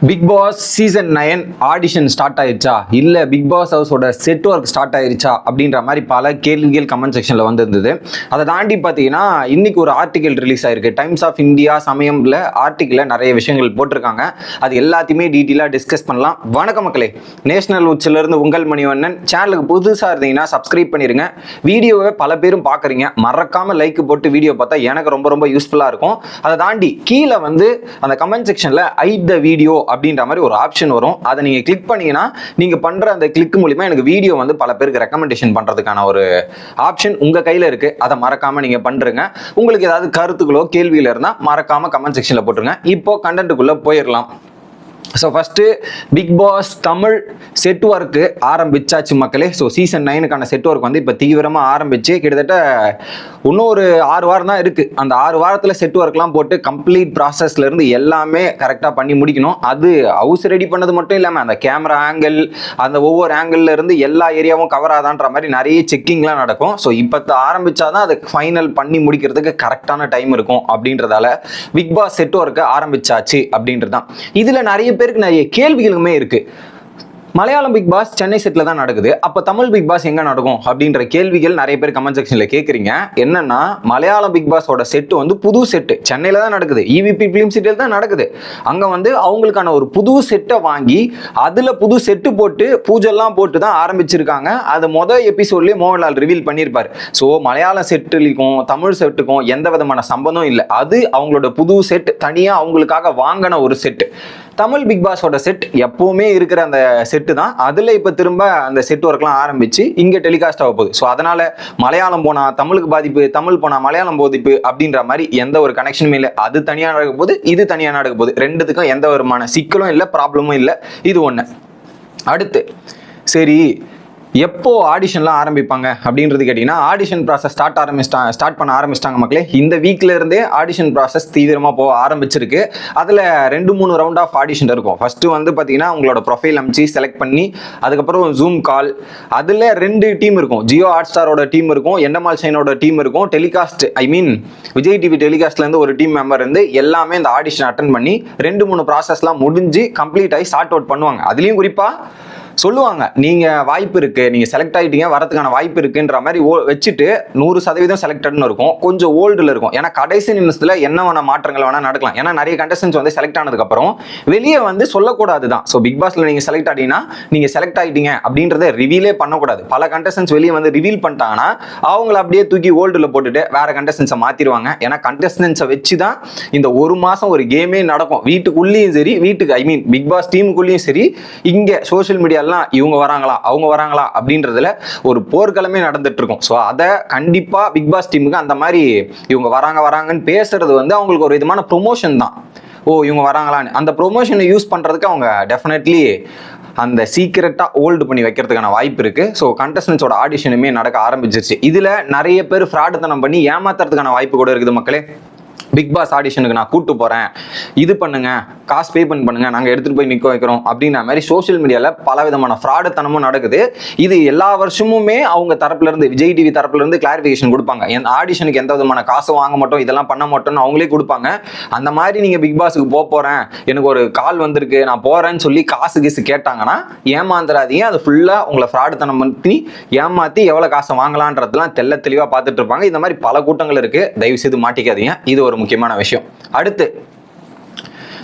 Bigg Boss season nine audition start ஆயிடுச்சா இல்லை Bigg Boss ஹவுஸோட செட் ஒர்க் ஸ்டார்ட் ஆயிருச்சா? அப்படின்ற மாதிரி பல கேள்விகள் கமெண்ட் செக்ஷனில் வந்திருந்தது. அதை தாண்டி பார்த்தீங்கன்னா இன்னைக்கு ஒரு ஆர்டிக்கல் ரிலீஸ் ஆயிருக்கு. டைம்ஸ் ஆஃப் இந்தியா சமயம்ல ஆர்டிக்கில் நிறைய விஷயங்கள் போட்டிருக்காங்க. அது எல்லாத்தையுமே டீட்டெயிலாக டிஸ்கஸ் பண்ணலாம். வணக்க மக்களே. நேஷனல் உச்சிலிருந்து உங்கள் மணிவண்ணன். சேனலுக்கு புதுசாக இருந்தீங்கன்னா சப்ஸ்கிரைப் பண்ணிருங்க. வீடியோவை பல பேரும் பார்க்குறீங்க. மறக்காம லைக் போட்டு வீடியோ பார்த்தா எனக்கு ரொம்ப ரொம்ப யூஸ்ஃபுல்லாக இருக்கும். அதை தாண்டி கீழே வந்து அந்த கமெண்ட் செக்ஷனில் ஐட் த வீடியோ அப்படின்ற மாதிரி ஒரு ஆப்ஷன் வரும். அதை நீங்கள் கிளிக் பண்ணீங்கன்னா நீங்கள் பண்ணுற அந்த கிளிக் மூலிமா எனக்கு வீடியோ வந்து பல பேருக்கு ரெக்கமெண்டேஷன் பண்ணுறதுக்கான ஒரு ஆப்ஷன் உங்கள் கையில் இருக்குது அதை மறக்காமல் நீங்கள் பண்ணுறங்க உங்களுக்கு ஏதாவது கருத்துக்களோ கேள்விகள் இருந்தால் மறக்காமல் கமெண்ட் செக்ஷனில் போட்டுருங்க. இப்போ கண்டென்ட்டுக்குள்ளே போயிடலாம் so first Bigg Boss Tamil set work ஆரம்பிச்சாச்சு மக்களே. ஸோ சீசன் நைனுக்கான செட் ஒர்க் வந்து இப்போ தீவிரமாக ஆரம்பிச்சு கிட்டத்தட்ட இன்னும் ஒரு ஆறு வாரம் தான் இருக்குது அந்த ஆறு வாரத்தில் செட் ஒர்க்லாம் போட்டு கம்ப்ளீட் ப்ராசஸ்லேருந்து எல்லாமே கரெக்டாக பண்ணி முடிக்கணும். அது ஹவுஸ் ரெடி பண்ணது மட்டும் இல்லாமல் அந்த கேமரா ஆங்கிள் அந்த ஒவ்வொரு ஆங்கிள்லேருந்து எல்லா ஏரியாவும் கவர் ஆதான்ற மாதிரி நிறைய செக்கிங்லாம் நடக்கும். ஸோ இப்போ ஆரம்பித்தா தான் அதுக்கு ஃபைனல் பண்ணி முடிக்கிறதுக்கு கரெக்டான டைம் இருக்கும் அப்படின்றதால பிக் பாஸ் செட் ஒர்க்கை ஆரம்பிச்சாச்சு அப்படின்றது தான் இதில் நிறைய பேருக்கு நிறைய கேள்விகளுமே இருக்கு. மலையாளம் பிக் பாஸ் சென்னை செட்டில் தான் நடக்குது. அப்போ தமிழ் பிக் பாஸ் எங்கே நடக்கும்? அப்படின்ற கேள்விகள் நிறைய பேர் கமெண்ட் செக்ஷனில் கேட்குறீங்க என்னன்னா மலையாளம் பிக் பாஸோட செட்டு வந்து புது செட்டு சென்னையில் தான் நடக்குது. இவிபி ஃபிலிம் சிட்டியில் தான் நடக்குது. அங்கே வந்து அவங்களுக்கான ஒரு புது செட்டை வாங்கி அதில் புது செட்டு போட்டு பூஜெல்லாம் போட்டு தான் ஆரம்பிச்சிருக்காங்க. அது மொதல் எபிசோட்லேயே மோகன்லால் ரிவீல் பண்ணியிருப்பார் ஸோ மலையாள செட்டுலிக்கும் தமிழ் செட்டுக்கும் எந்த விதமான சம்பந்தம் இல்லை. அது அவங்களோட புது செட் தனியாக அவங்களுக்காக வாங்கின ஒரு செட்டு தமிழ் பிக் பாஸோட செட் எப்பவுமே இருக்கிற அந்த செட்டு தான். அதில் இப்போ திரும்ப அந்த செட் ஒர்க்லாம் ஆரம்பிச்சு இங்கே டெலிகாஸ்ட் ஆக போகுது. ஸோ அதனால மலையாளம் போனால் தமிழுக்கு பாதிப்பு தமிழ் போனால் மலையாளம் பாதிப்பு அப்படின்ற மாதிரி எந்த ஒரு கனெக்ஷனுமே இல்லை. அது தனியாக நடக்க போகுது இது தனியாக நடக்க போகுது. ரெண்டுத்துக்கும் எந்த விதமான சிக்கலும் இல்லை ப்ராப்ளமும் இல்லை. இது ஒன்று அடுத்து சரி எப்போ ஆடிஷன்லாம் ஆரம்பிப்பாங்க அப்படின்றது கேட்டிங்கன்னா ஆடிஷன் ப்ராசஸ் ஸ்டார்ட் ஆரம்பிச்சிட்டா ஸ்டார்ட் பண்ண ஆரம்பிச்சிட்டாங்க மக்களே. இந்த வீக்ல இருந்தே ஆடிஷன் ப்ராசஸ் தீவிரமாக போக ஆரம்பிச்சிருக்கு. அதில் ரெண்டு மூணு ரவுண்ட் ஆஃப் ஆடிஷன் இருக்கும். ஃபர்ஸ்ட் வந்து பார்த்தீங்கன்னா உங்களோட ப்ரொஃபைல் அமைச்சு செலக்ட் பண்ணி அதுக்கப்புறம் ஜூம் கால் அதில் ரெண்டு டீம் இருக்கும். ஜியோ ஹாட் ஸ்டாரோட டீம் இருக்கும் எண்டமால் சைனோட டீம் இருக்கும். Telecast I mean Vijay TV டெலிகாஸ்ட்லேருந்து ஒரு டீம் மெம்பர் இருந்து எல்லாமே இந்த ஆடிஷன் அட்டன் பண்ணி ரெண்டு மூணு ப்ராசஸ்லாம் முடிஞ்சு கம்ப்ளீட் ஆகி ஷார்ட் அவுட் பண்ணுவாங்க. அதுலேயும் குறிப்பாக சொல்லுவாங்க. நீங்க வாய்ப்பு இருக்கு நீங்க செலக்ட் ஆகிட்டீங்க வரதுக்கான வாய்ப்பு இருக்குன்ற மாதிரி ஓ- வச்சுட்டு நூறு சதவீதம் செலக்டட்னு இருக்கும். கொஞ்சம் ஓல்டுல இருக்கும். ஏன்னா கடைசி நிமிஷத்துல என்ன வேணா மாற்றங்கள் வேணா நடக்கலாம். ஏன்னா நிறைய கண்டஸ்டன்ஸ் வந்து செலக்ட் ஆனதுக்கு அப்புறம் வெளியே வந்து சொல்லக்கூடாது தான். ஸோ பிக் பாஸ்ல நீங்க செலக்ட் ஆகிட்டீங்கன்னா நீங்க செலக்ட் ஆகிட்டீங்க அப்படின்றத ரிவீலே பண்ணக்கூடாது. பல கண்டஸ்டன்ஸ் வெளியே வந்து ரிவீல் பண்ணிட்டாங்கன்னா அவங்கள அப்படியே தூக்கி ஓல்டுல போட்டுட்டு வேற கண்டஸ்டன்ஸை மாத்திடுவாங்க ஏன்னா கண்டஸ்டன்ஸை வச்சு தான் இந்த ஒரு மாசம் ஒரு கேமே நடக்கும். வீட்டுக்குள்ளேயும் சரி வீட்டுக்கு ஐ மீன் பிக் பாஸ் டீமுக்குள்ளேயும் சரி இங்கே சோஷியல் எல்லாம் இவங்க வராங்களா அவங்க வராங்களா அப்படின்றதுல ஒரு போர்க்களமே நடந்துட்டு இருக்கும். ஸோ அதை கண்டிப்பா பிக் பாஸ் டீமுக்கு அந்த மாதிரி இவங்க வராங்க வராங்கன்னு பேசுறது வந்து அவங்களுக்கு ஒரு விதமான ப்ரொமோஷன் தான். ஓ இவங்க வராங்களான்னு. அந்த ப்ரொமோஷனை யூஸ் பண்றதுக்கு அவங்க டெஃபினெட்லி அந்த சீக்கிரட்டாக ஹோல்டு பண்ணி வைக்கிறதுக்கான வாய்ப்பு இருக்கு. ஸோ கண்டஸ்டன்ஸோட ஆடிஷனுமே நடக்க ஆரம்பிச்சிருச்சு. இதுல நிறைய பேர் ஃப்ராடுத்தனம் பண்ணி ஏமாத்துறதுக்கான வாய்ப்பு கூட இருக்குது மக்களே. பிக் பாஸ் ஆடிஷனுக்கு நான் கூட்டு போறேன். இது பண்ணுங்க காசு பே பண்ணி பண்ணுங்க நாங்க எடுத்துட்டு போய் நிக்க வைக்கிறோம் அப்படின்ற மாதிரி சோஷியல் மீடியால பல விதமான ஃப்ராடுத்தனமும் நடக்குது. இது எல்லா வருஷமுமே அவங்க தரப்புல இருந்து விஜய் டிவி தரப்புல இருந்து கிளாரிபிகேஷன் கொடுப்பாங்க. என் ஆடிஷனுக்கு எந்த விதமான காசு வாங்க மாட்டோம் இதெல்லாம் பண்ண மாட்டோம்னு அவங்களே கொடுப்பாங்க. அந்த மாதிரி நீங்க பிக் பாஸுக்கு போக போறேன். எனக்கு ஒரு கால் வந்திருக்கு நான் போறேன்னு சொல்லி காசு கீசு கேட்டாங்கன்னா ஏமாந்துடாதீங்க அது ஃபுல்லா உங்களை ஃப்ராடுத்தனம் பண்ணி ஏமாத்தி எவ்வளவு காசு வாங்கலான்றதுலாம் தெள்ள தெளிவா பார்த்துட்டு இருப்பாங்க. இந்த மாதிரி பல கூட்டங்கள் இருக்கு. தயவு செய்து மாட்டிக்காதீங்க. இது ஒரு முக்கியமான விஷயம். அடுத்து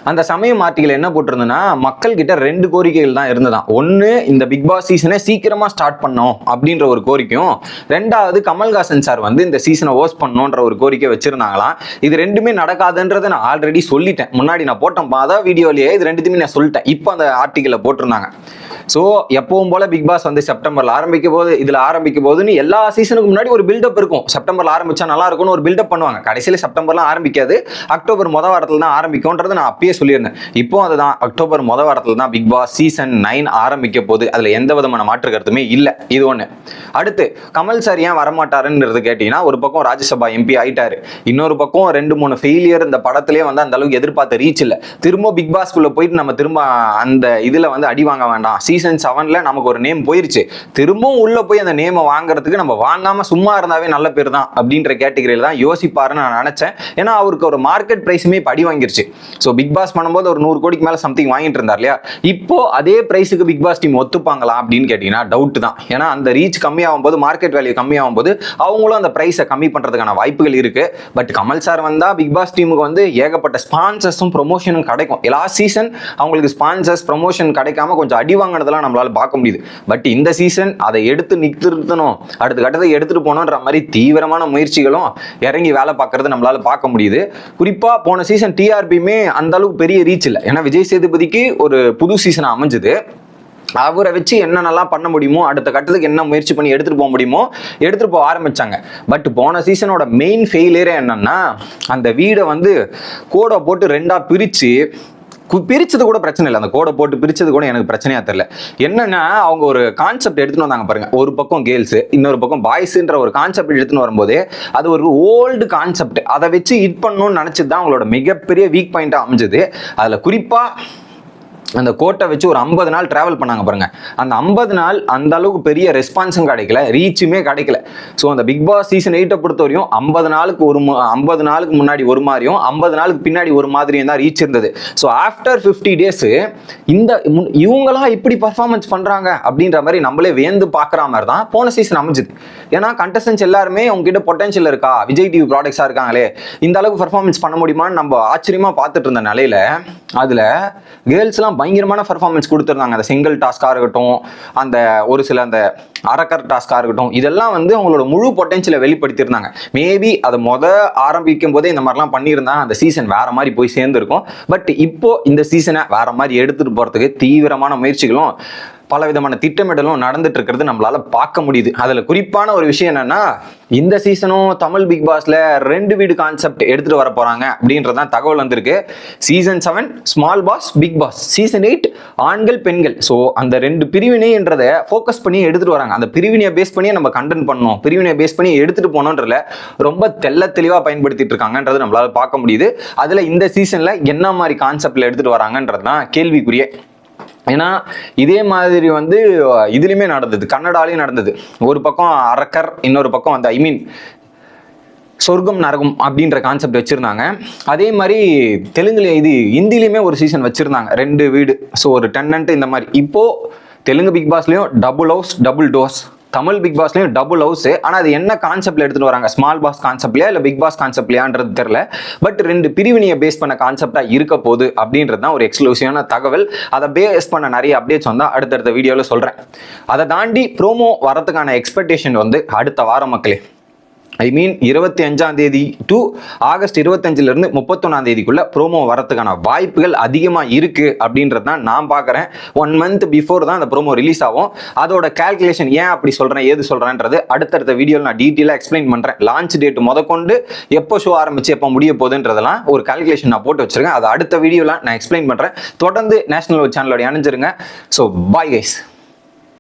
அந்த சமயம் ஆர்டிகள் என்ன போட்டிருந்ததுன்னா மக்கள் கிட்ட ரெண்டு கோரிக்கைகள் தான் இருந்ததாம். ஒன்று இந்த பிக் பாஸ் சீசனை சீக்கிரமா ஸ்டார்ட் பண்ணோம் அப்படின்ற ஒரு கோரிக்கையும் ரெண்டாவது கமல்ஹாசன் சார் வந்து இந்த சீசனை ஹோஸ்ட் பண்ணோன்ற ஒரு கோரிக்கை வச்சிருந்தாங்களாம். இது ரெண்டுமே நடக்காதுன்றதை நான் ஆல்ரெடி சொல்லிட்டேன். முன்னாடி நான் போட்டேன் அதான் வீடியோலயே இது ரெண்டுத்தையுமே நான் சொல்லிட்டேன். இப்போ அந்த ஆர்டிக்கலை போட்டிருந்தாங்க. ஸோ எப்பவும் போல பிக் பாஸ் வந்து செப்டம்பர்ல ஆரம்பிக்க போது இதுல ஆரம்பிக்க போதுன்னு எல்லா சீசனுக்கு முன்னாடி ஒரு பில்டப் இருக்கும். செப்டம்பர்ல ஆரம்பிச்சா நல்லா இருக்கும்னு ஒரு பில்டப் பண்ணுவாங்க. கடைசியில செப்டம்பர்லாம் ஆரம்பிக்காது. அக்டோபர் முத வாரத்தில் தான் ஆரம்பிக்கும்ன்றது நான் அப்பயே சொல்லியிருந்தேன். இப்போ அதுதான் அக்டோபர் முத வாரத்தில் தான் பிக் பாஸ் சீசன் நைன் ஆரம்பிக்க போகுது. அதுல எந்த விதமான மாற்று கருத்துமே இல்லை. இது ஒன்று அடுத்து கமல் சார் ஏன் வரமாட்டாருன்றது கேட்டீங்கன்னா ஒரு பக்கம் ராஜ்யசபா எம்பி ஆயிட்டாரு. இன்னொரு பக்கம் ரெண்டு மூணு ஃபெயிலியர் இந்த படத்திலே வந்து அந்த அளவுக்கு எதிர்பார்த்த ரீச் இல்லை. திரும்ப பிக் பாஸ்குள்ள போயிட்டு நம்ம திரும்ப அந்த இதுல வந்து அடி வாங்க வேண்டாம். சீசன் செவன்ல நமக்கு ஒரு நேம் போயிருச்சு. திரும்பவும் உள்ள போய் அந்த நேமை வாங்குறதுக்கு நம்ம வாங்காம சும்மா இருந்தாவே நல்ல பேர் தான் அப்படின்ற கேட்டகரியில் தான் யோசிப்பாருன்னு நான் நினைச்சேன். ஏன்னா அவருக்கு ஒரு மார்க்கெட் பிரைஸுமே இப்போ அடி வாங்கிருச்சு. ஸோ பிக் பாஸ் பண்ணும்போது ஒரு நூறு கோடிக்கு மேல சம்திங் வாங்கிட்டு இருந்தார் இல்லையா? இப்போ அதே பிரைஸுக்கு பிக் பாஸ் டீம் ஒத்துப்பாங்களா அப்படின்னு கேட்டீங்கன்னா டவுட் தான். ஏன்னா அந்த ரீச் கம்மியாகும் போது மார்க்கெட் வேல்யூ கம்மியாகும் போது அவங்களும் அந்த பிரைஸை கம்மி பண்றதுக்கான வாய்ப்புகள் இருக்கு. பட் கமல் சார் வந்தா பிக் பாஸ் டீமுக்கு வந்து ஏகப்பட்ட ஸ்பான்சர்ஸும் ப்ரொமோஷனும் கிடைக்கும். லாஸ்ட் சீசன் அவங்களுக்கு ஸ்பான்சர்ஸ் ப்ரொமோஷன் கிடைக்காம கொஞ்சம் அடி வாங்கினதெல்லாம் நம்மளால பார்க்க முடியுது. பட் இந்த சீசன் அதை எடுத்து நிறுத்தணும் அடுத்த கட்டத்தை எடுத்துட்டு போகணுன்ற மாதிரி தீவிரமான முயற்சிகளும் இறங்கி வேலை பார்க்கறது நம்மளால பார்க்க முடியுது. குறிப்பா போன சீசன் டிஆர்பியுமே அந்த அளவுக்கு பெரிய ரீச் இல்லை. ஏன்னா விஜய் சேதுபதிக்கு ஒரு புது சீசன் அமைஞ்சது. அவரை வச்சு என்னென்னலாம் பண்ண முடியுமோ அடுத்த கட்டத்துக்கு என்ன முயற்சி பண்ணி எடுத்துட்டு போக முடியுமோ எடுத்துட்டு போக ஆரம்பிச்சாங்க. பட் போன சீசனோட மெயின் ஃபெயிலியரே என்னன்னா அந்த வீடை வந்து கோடை போட்டு ரெண்டா பிரிச்சு பிரிச்சது கூட பிரச்சனை இல்லை. அந்த கோடை போட்டு பிரிச்சது கூட எனக்கு பிரச்சனையா தெரியல. என்னன்னா அவங்க ஒரு கான்செப்ட் எடுத்துன்னு வந்தாங்க பாருங்க. ஒரு பக்கம் கேர்ள்ஸ் இன்னொரு பக்கம் பாய்ஸ்ன்ற ஒரு கான்செப்ட் எடுத்துன்னு வரும்போது அது ஒரு ஓல்டு கான்செப்ட் அதை வச்சு ஹிட் பண்ணணும்னு நினைச்சது தான் அவங்களோட மிகப்பெரிய வீக் பாயிண்டா அமைஞ்சது. அதுல குறிப்பா அந்த கோட்டை வச்சு ஒரு ஐம்பது நாள் டிராவல் பண்ணாங்க பாருங்க. அந்த ஐம்பது நாள் அந்த அளவுக்கு பெரிய ரெஸ்பான்ஸும் கிடைக்கல ரீச்சுமே கிடைக்கல. ஸோ அந்த பிக் பாஸ் சீசன் எயிட்டை பொறுத்த வரையும் ஐம்பது நாளுக்கு ஒரு ஐம்பது நாளுக்கு முன்னாடி ஒரு மாதிரியும் ஐம்பது நாளுக்கு பின்னாடி ஒரு மாதிரியும் தான் ரீச் இருந்தது. ஸோ ஆஃப்டர் ஃபிஃப்டி டேஸ் இந்த முன்- இவங்களா இப்படி பர்ஃபார்மன்ஸ் பண்றாங்க அப்படின்ற மாதிரி நம்மளே வியந்து பார்க்குற மாதிரி தான் போன சீசன் அமைஞ்சுது. ஏன்னா கண்டஸ்டன்ஸ் எல்லாருமே உங்ககிட்ட பொட்டன்ஷியல் இருக்கா? விஜய் டிவி ப்ராடக்ட்ஸாக இருக்காங்களே. இந்த அளவுக்கு பர்ஃபார்மன்ஸ் பண்ண முடியுமான்னு நம்ம ஆச்சரியமா பார்த்துட்டு இருந்த நிலையில அதுல கேர்ள்ஸ்லாம் பயங்கரமான பர்ஃபார்மன்ஸ் கொடுத்துருந்தாங்க. அந்த சிங்கிள் டாஸ்காக இருக்கட்டும் அந்த ஒரு சில அந்த அரக்கர் டாஸ்காக இருக்கட்டும் இதெல்லாம் வந்து அவங்களோட முழு பொட்டன்ஷியலை வெளிப்படுத்தியிருந்தாங்க. மேபி அதை மொத ஆரம்பிக்கும் போதே இந்த மாதிரிலாம் பண்ணியிருந்தா அந்த சீசன் வேற மாதிரி போய் சேர்ந்துருக்கும். பட் இப்போ இந்த சீசனை வேற மாதிரி எடுத்துட்டு போறதுக்கு தீவிரமான முயற்சிகளும் பல விதமான திட்டமிடலும் நடந்துட்டு இருக்கிறது நம்மளால பார்க்க முடியுது. அதுல குறிப்பான ஒரு விஷயம் என்னன்னா இந்த சீசனும் தமிழ் பிக் பாஸ்ல ரெண்டு வீடு கான்செப்ட் எடுத்துட்டு வர போறாங்க அப்படின்றதான் தகவல் வந்திருக்கு. Season seven small boss Bigg Boss season eight ஆண்கள் பெண்கள். ஸோ அந்த ரெண்டு பிரிவினைன்றதை ஃபோக்கஸ் பண்ணி எடுத்துட்டு வராங்க. அந்த பிரிவினையை பேஸ் பண்ணி நம்ம கண்டென்ட் பண்ணணும். பிரிவினையை பேஸ் பண்ணி எடுத்துட்டு போனோன்றதுல ரொம்ப தெல்ல தெளிவாக பயன்படுத்திட்டு இருக்காங்கன்றது நம்மளால பார்க்க முடியுது. அதுல இந்த சீசன்ல என்ன மாதிரி கான்செப்ட்ல எடுத்துட்டு வராங்கன்றது தான் கேள்விக்குரிய ஏன்னா இதே மாதிரி வந்து இதுலேயுமே நடந்தது. கன்னடாலையும் நடந்தது. ஒரு பக்கம் அரக்கர் இன்னொரு பக்கம் அந்த ஐ மீன் சொர்க்கம் நரகம் அப்படின்ற கான்செப்ட் வச்சுருந்தாங்க. அதே மாதிரி தெலுங்குல இது ஹிந்திலையுமே ஒரு சீசன் வச்சுருந்தாங்க. ரெண்டு வீடு. ஸோ ஒரு டென்னன்ட்டு இந்த மாதிரி. இப்போது Telugu Bigg பாஸ்லேயும் double house double dose Tamil Bigg பாஸ்லயும் double house ஆனா அது என்ன கான்செப்ட்ல எடுத்துட்டு வராங்க? ஸ்மால் பாஸ் கான்செப்ட்லயா இல்ல பிக் பாஸ் கான்செப்ட்லயான்றது தெரியல. பட் ரெண்டு பிரிவினையை பேஸ் பண்ண கான்செப்டா இருக்க போகுது அப்படின்றது தான் ஒரு எக்ஸ்க்ளூசிவான தகவல். அதை பேஸ் பண்ண நிறைய அப்டேட்ஸ் வந்தா அடுத்தடுத்த வீடியோல சொல்றேன். அதை தாண்டி ப்ரோமோ வரதுக்கான எக்ஸ்பெக்டேஷன் வந்து அடுத்த வாரம் மக்களே. ஐ மீன் இருபத்தி அஞ்சாம் தேதி டு ஆகஸ்ட் இருபத்தஞ்சிலிருந்து முப்பத்தொன்னாம் தேதிக்குள்ள ப்ரோமோ வரதுக்கான வாய்ப்புகள் அதிகமாக இருக்கு அப்படின்றது தான் நான் பார்க்குறேன். ஒன் மந்த் பிஃபோர் தான் அந்த ப்ரோமோ ரிலீஸ் ஆகும். அதோட கால்குலேஷன் ஏன் அப்படி சொல்கிறேன் ஏது சொல்கிறேன்றது அடுத்தடுத்த வீடியோவில் நான் டீட்டெயிலாக எக்ஸ்பிளைன் பண்ணுறேன் லான்ச் டேட் முதற்கொண்டு எப்போ ஷோ ஆரம்பிச்சு எப்போ முடிய போகுதுன்றதெல்லாம் ஒரு கால்குலேஷன் நான் போட்டு வச்சிருக்கேன். அதை அடுத்த வீடியோவில் நான் எக்ஸ்பிளைன் பண்ணுறேன் தொடர்ந்து நேஷனல் சேனலோட அணிஞ்சிருங்க ஸோ பாய் கைஸ்